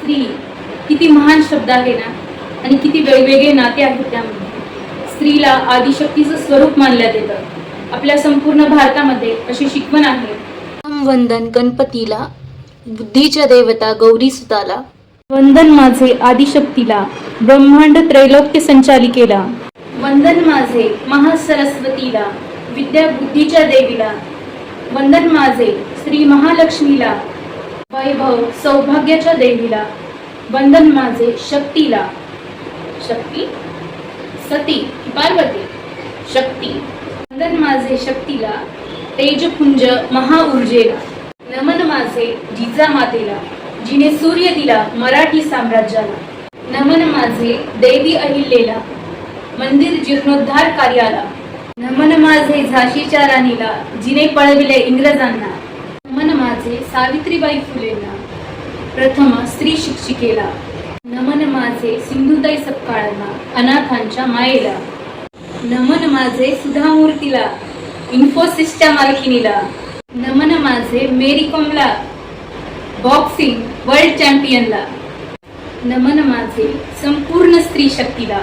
स्त्री किती महान शब्द आहे ना आणि किती वेगवेगळे नाते आहेत त्यामध्ये. स्त्रीला आदिशक्तीचं स्वरूप मानण्यात येतं आपल्या संपूर्ण भारतामध्ये अशी शिकवण आहे. वंदन गणपतीला बुद्धीच्या देवता गौरी सुताला. वंदन माझे आदिशक्तीला ब्रह्मांड त्रैलोक्य संचालिकेला. वंदन माझे महासरस्वतीला विद्या बुद्धीच्या देवीला. वंदन माझे श्री महालक्ष्मीला वैभव सौभाग्याच्या देवीला वंदन माझे शक्तीला. शक्ती? सती की पार्वती. शक्ती वंदन माझे शक्तीला तेजपुंज महाऊर्जेला. नमन माझे जिजामातेला जिने सूर्य दिला मराठी साम्राज्याला. नमन माझे देवी अहिल्याला मंदिर जीर्णोद्धार कार्याला. नमन माझे झाशीच्या राणीला जिने पळविले इंग्रजांना. माझे सावित्रीबाई फुलेंना प्रथम स्त्री शिक्षिकेला नमन माझे सिंधुताई सपकाळांना अनाथांच्या मायेला. नमन माझे सुधामूर्तीला इन्फोसिसच्या मालकिनीला. नमन माझे मेरी कॉमला बॉक्सिंग वर्ल्ड चॅम्पियनला. नमन माझे संपूर्ण स्त्री शक्तीला.